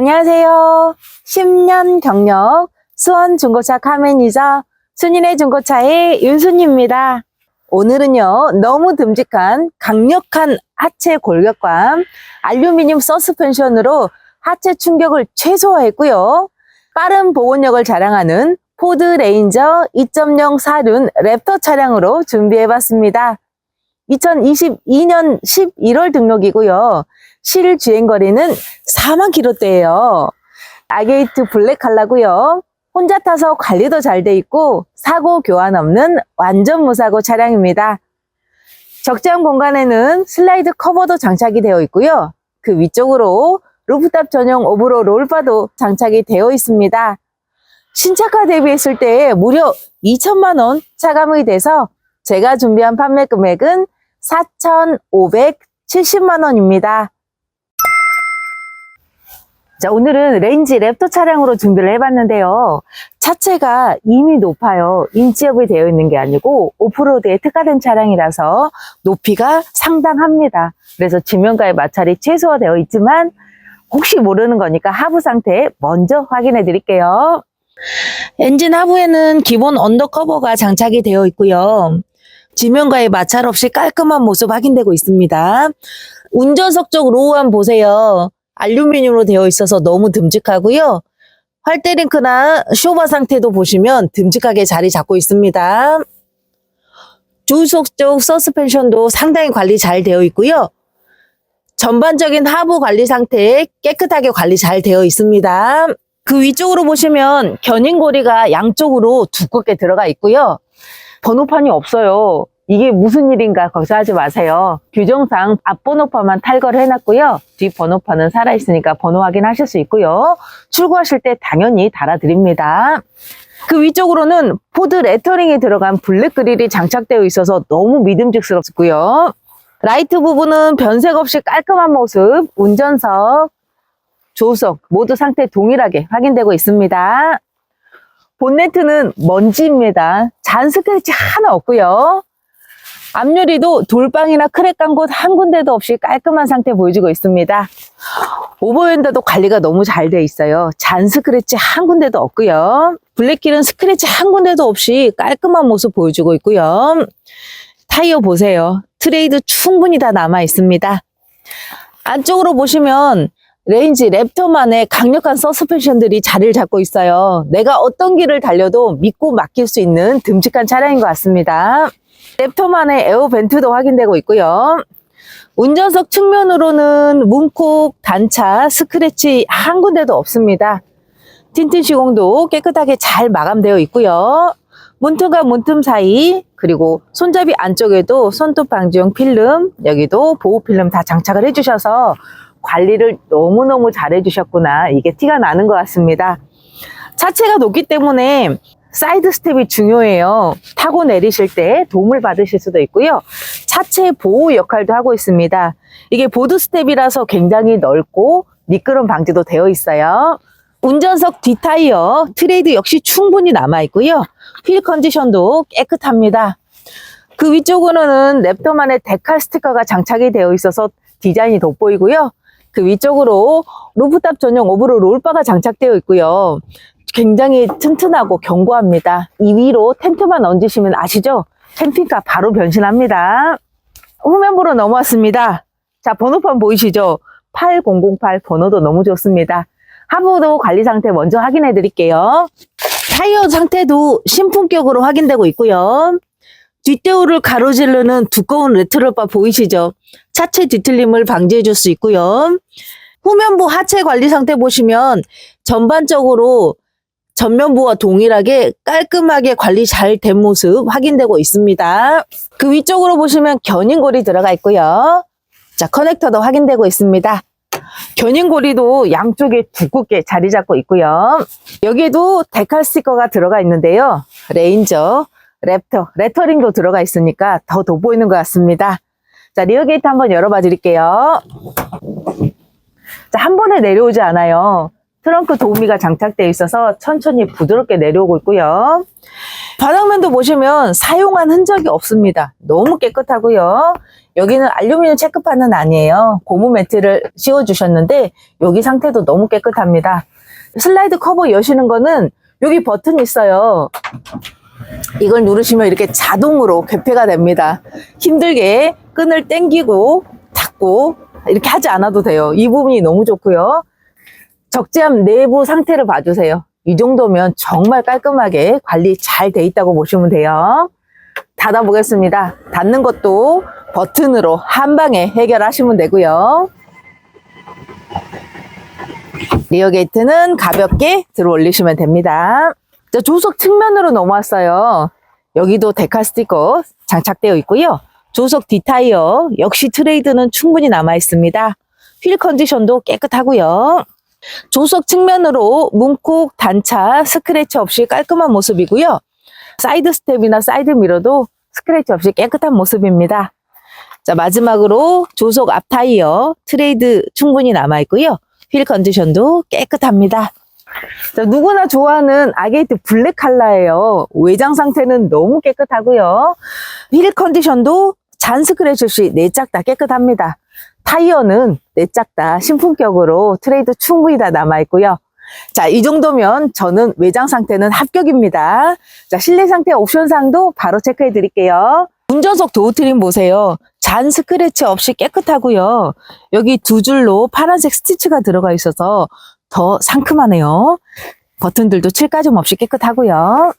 안녕하세요. 10년 경력 수원 중고차 카매니저 순인의 중고차의 윤순입니다. 오늘은요, 너무 듬직한 강력한 하체 골격감 알루미늄 서스펜션으로 하체 충격을 최소화했고요. 빠른 보온력을 자랑하는 포드 레인저 2.0 사륜 랩터 차량으로 준비해봤습니다. 2022년 11월 등록이고요. 실 주행 거리는 4만 킬로대예요. 아게이트 블랙 컬러고요. 혼자 타서 관리도 잘 돼 있고 사고 교환 없는 완전 무사고 차량입니다. 적재한 공간에는 슬라이드 커버도 장착이 되어 있고요. 그 위쪽으로 루프탑 전용 오브로 롤바도 장착이 되어 있습니다. 신차가 대비했을 때 무려 2천만 원 차감이 돼서 제가 준비한 판매 금액은 4,570만 원입니다. 자, 오늘은 레인지 랩터 차량으로 준비를 해봤는데요. 차체가 이미 높아요. 인지업이 되어 있는 게 아니고 오프로드에 특화된 차량이라서 높이가 상당합니다. 그래서 지면가의 마찰이 최소화되어 있지만 혹시 모르는 거니까 하부 상태 먼저 확인해 드릴게요. 엔진 하부에는 기본 언더커버가 장착이 되어 있고요. 지면과의 마찰 없이 깔끔한 모습 확인되고 있습니다. 운전석 쪽 로우함 보세요. 알루미늄으로 되어 있어서 너무 듬직하고요. 활대링크나 쇼바 상태도 보시면 듬직하게 자리 잡고 있습니다. 조수석 쪽 서스펜션도 상당히 관리 잘 되어 있고요. 전반적인 하부 관리 상태 깨끗하게 관리 잘 되어 있습니다. 그 위쪽으로 보시면 견인고리가 양쪽으로 두껍게 들어가 있고요. 번호판이 없어요. 이게 무슨 일인가 걱정하지 마세요. 규정상 앞 번호판만 탈거를 해놨고요. 뒷 번호판은 살아있으니까 번호 확인하실 수 있고요. 출고하실 때 당연히 달아드립니다. 그 위쪽으로는 포드 레터링이 들어간 블랙 그릴이 장착되어 있어서 너무 믿음직스럽고요. 라이트 부분은 변색 없이 깔끔한 모습, 운전석, 조수석 모두 상태 동일하게 확인되고 있습니다. 본네트는 먼지입니다. 잔 스크래치 하나 없고요. 앞유리도 돌방이나 크랙 간 곳 한 군데도 없이 깔끔한 상태 보여주고 있습니다. 오버핸드도 관리가 너무 잘 돼 있어요. 잔 스크래치 한 군데도 없고요. 블랙길은 스크래치 한 군데도 없이 깔끔한 모습 보여주고 있고요. 타이어 보세요. 트레이드 충분히 다 남아 있습니다. 안쪽으로 보시면 레인지 랩터만의 강력한 서스펜션들이 자리를 잡고 있어요. 내가 어떤 길을 달려도 믿고 맡길 수 있는 듬직한 차량인 것 같습니다. 랩터만의 에어 벤트도 확인되고 있고요. 운전석 측면으로는 문콕, 단차, 스크래치 한 군데도 없습니다. 틴트 시공도 깨끗하게 잘 마감되어 있고요. 문틈과 문틈 사이 그리고 손잡이 안쪽에도 손톱 방지용 필름 여기도 보호 필름 다 장착을 해주셔서 관리를 너무너무 잘 해주셨구나 이게 티가 나는 것 같습니다. 차체가 높기 때문에 사이드 스텝이 중요해요. 타고 내리실 때 도움을 받으실 수도 있고요. 차체 보호 역할도 하고 있습니다. 이게 보드 스텝이라서 굉장히 넓고 미끄럼 방지도 되어 있어요. 운전석 뒷타이어 트레이드 역시 충분히 남아 있고요. 휠 컨디션도 깨끗합니다. 그 위쪽으로는 랩터만의 데칼 스티커가 장착이 되어 있어서 디자인이 돋보이고요. 그 위쪽으로 루프탑 전용 오브로 롤바가 장착되어 있고요. 굉장히 튼튼하고 견고합니다. 이 위로 텐트만 얹으시면 아시죠? 캠핑카 바로 변신합니다. 후면부로 넘어왔습니다. 자, 번호판 보이시죠? 8008 번호도 너무 좋습니다. 하부도 관리 상태 먼저 확인해 드릴게요. 타이어 상태도 신품격으로 확인되고 있고요. 뒷대우를 가로지르는 두꺼운 레트로바 보이시죠? 차체 뒤틀림을 방지해 줄 수 있고요. 후면부 하체 관리 상태 보시면 전반적으로 전면부와 동일하게 깔끔하게 관리 잘 된 모습 확인되고 있습니다. 그 위쪽으로 보시면 견인골이 들어가 있고요. 자, 커넥터도 확인되고 있습니다. 견인고리도 양쪽에 두껍게 자리 잡고 있고요. 여기에도 데칼 스티커가 들어가 있는데요. 레인저, 랩터, 레터링도 들어가 있으니까 더 돋보이는 것 같습니다. 자, 리어 게이트 한번 열어봐 드릴게요. 자, 한 번에 내려오지 않아요. 트렁크 도우미가 장착되어 있어서 천천히 부드럽게 내려오고 있고요. 바닥면도 보시면 사용한 흔적이 없습니다. 너무 깨끗하고요. 여기는 알루미늄 체크판은 아니에요. 고무 매트를 씌워주셨는데 여기 상태도 너무 깨끗합니다. 슬라이드 커버 여시는 거는 여기 버튼이 있어요. 이걸 누르시면 이렇게 자동으로 개폐가 됩니다. 힘들게 끈을 당기고 닫고 이렇게 하지 않아도 돼요. 이 부분이 너무 좋고요. 적재함 내부 상태를 봐주세요. 이 정도면 정말 깔끔하게 관리 잘 돼 있다고 보시면 돼요. 닫아보겠습니다. 닫는 것도 버튼으로 한 방에 해결하시면 되고요. 리어 게이트는 가볍게 들어 올리시면 됩니다. 자, 조석 측면으로 넘어왔어요. 여기도 데카 스티커 장착되어 있고요. 조석 디타이어 역시 트레이드는 충분히 남아 있습니다. 휠 컨디션도 깨끗하고요. 조석 측면으로 문콕, 단차, 스크래치 없이 깔끔한 모습이고요. 사이드 스텝이나 사이드 미러도 스크래치 없이 깨끗한 모습입니다. 자, 마지막으로 조속 앞 타이어 트레이드 충분히 남아 있고요. 휠 컨디션도 깨끗합니다. 자, 누구나 좋아하는 아게이트 블랙 컬러예요. 외장 상태는 너무 깨끗하고요. 휠 컨디션도 잔 스크래치 없이 네짝다 깨끗합니다. 타이어는 네짝다 신품격으로 트레이드 충분히 다 남아있고요. 자, 이 정도면 저는 외장 상태는 합격입니다. 자, 실내 상태 옵션상도 바로 체크해 드릴게요. 운전석 도어 트림 보세요. 잔 스크래치 없이 깨끗하고요. 여기 두 줄로 파란색 스티치가 들어가 있어서 더 상큼하네요. 버튼들도 칠가점 없이 깨끗하고요.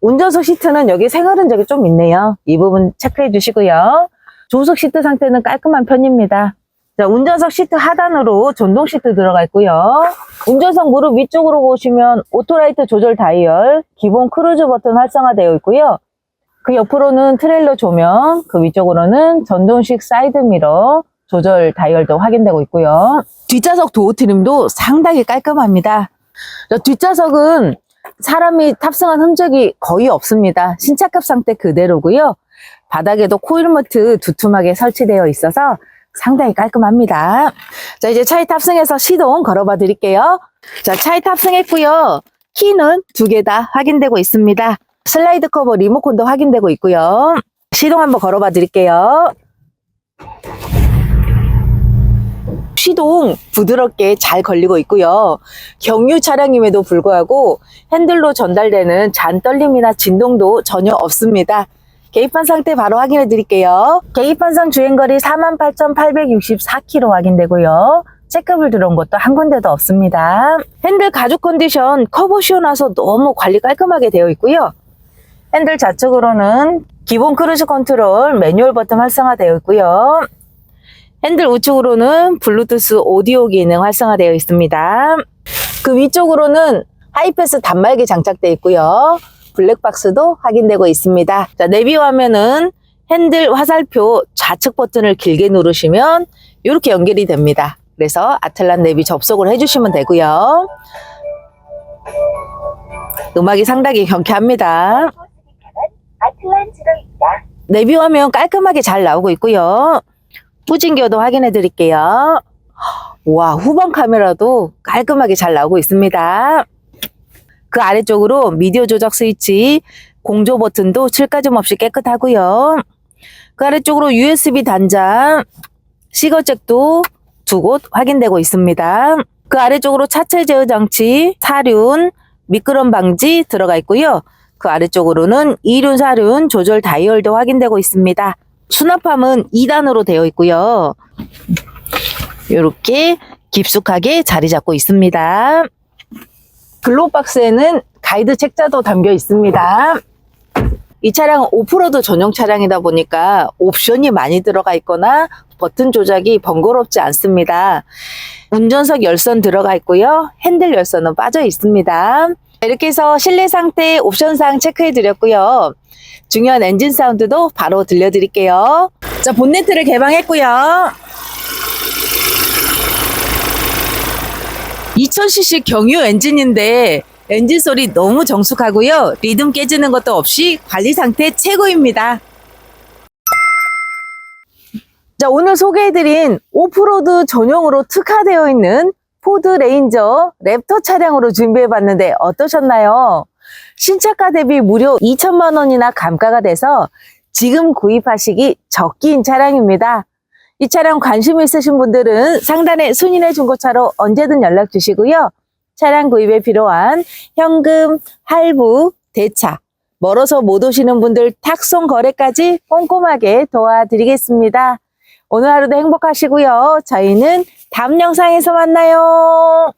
운전석 시트는 여기 생활 흔적이 좀 있네요. 이 부분 체크해 주시고요. 조석 시트 상태는 깔끔한 편입니다. 자, 운전석 시트 하단으로 전동 시트 들어가 있고요. 운전석 무릎 위쪽으로 보시면 오토라이트 조절 다이얼, 기본 크루즈 버튼 활성화되어 있고요. 그 옆으로는 트레일러 조명, 그 위쪽으로는 전동식 사이드 미러 조절 다이얼도 확인되고 있고요. 뒷좌석 도어 트림도 상당히 깔끔합니다. 자, 뒷좌석은 사람이 탑승한 흔적이 거의 없습니다. 신차급 상태 그대로고요. 바닥에도 코일매트 두툼하게 설치되어 있어서 상당히 깔끔합니다. 자, 이제 차에 탑승해서 시동 걸어봐 드릴게요. 자, 차에 탑승했고요. 키는 두 개 다 확인되고 있습니다. 슬라이드 커버 리모컨도 확인되고 있고요. 시동 한번 걸어봐 드릴게요. 시동 부드럽게 잘 걸리고 있고요. 경유 차량임에도 불구하고 핸들로 전달되는 잔 떨림이나 진동도 전혀 없습니다. 계기판 상태 바로 확인해 드릴게요. 계기판상 주행거리 48,864km 확인되고요. 체크불 들어온 것도 한 군데도 없습니다. 핸들 가죽 컨디션 커버 씌워놔서 너무 관리 깔끔하게 되어 있고요. 핸들 좌측으로는 기본 크루즈 컨트롤 매뉴얼 버튼 활성화되어 있고요. 핸들 우측으로는 블루투스 오디오 기능 활성화되어 있습니다. 그 위쪽으로는 하이패스 단말기 장착되어 있고요. 블랙박스도 확인되고 있습니다. 자, 내비 화면은 핸들 화살표 좌측 버튼을 길게 누르시면 이렇게 연결이 됩니다. 그래서 아틀란 내비 접속을 해주시면 되고요. 음악이 상당히 경쾌합니다. 내비 화면 깔끔하게 잘 나오고 있고요. 후진기어도 확인해 드릴게요. 와, 후방 카메라도 깔끔하게 잘 나오고 있습니다. 그 아래쪽으로 미디어 조작 스위치, 공조 버튼도 칠가점 없이 깨끗하고요. 그 아래쪽으로 USB 단자, 시거잭도 두 곳 확인되고 있습니다. 그 아래쪽으로 차체 제어 장치, 사륜, 미끄럼 방지 들어가 있고요. 그 아래쪽으로는 이륜, 사륜 조절 다이얼도 확인되고 있습니다. 수납함은 2단으로 되어 있고요. 이렇게 깊숙하게 자리 잡고 있습니다. 글로박스에는 가이드 책자도 담겨 있습니다. 이 차량은 오프로드 전용 차량이다 보니까 옵션이 많이 들어가 있거나 버튼 조작이 번거롭지 않습니다. 운전석 열선 들어가 있고요. 핸들 열선은 빠져 있습니다. 이렇게 해서 실내 상태 옵션상 체크해 드렸고요. 중요한 엔진 사운드도 바로 들려드릴게요. 자, 본네트를 개방했고요. 2000cc 경유 엔진인데 엔진 소리 너무 정숙하고요. 리듬 깨지는 것도 없이 관리 상태 최고입니다. 자, 오늘 소개해드린 오프로드 전용으로 특화되어 있는 포드 레인저 랩터 차량으로 준비해봤는데 어떠셨나요? 신차가 대비 무려 2천만 원이나 감가가 돼서 지금 구입하시기 적기인 차량입니다. 이 차량 관심 있으신 분들은 상단에 순인의 중고차로 언제든 연락 주시고요. 차량 구입에 필요한 현금, 할부, 대차, 멀어서 못 오시는 분들 탁송 거래까지 꼼꼼하게 도와드리겠습니다. 오늘 하루도 행복하시고요. 저희는 다음 영상에서 만나요.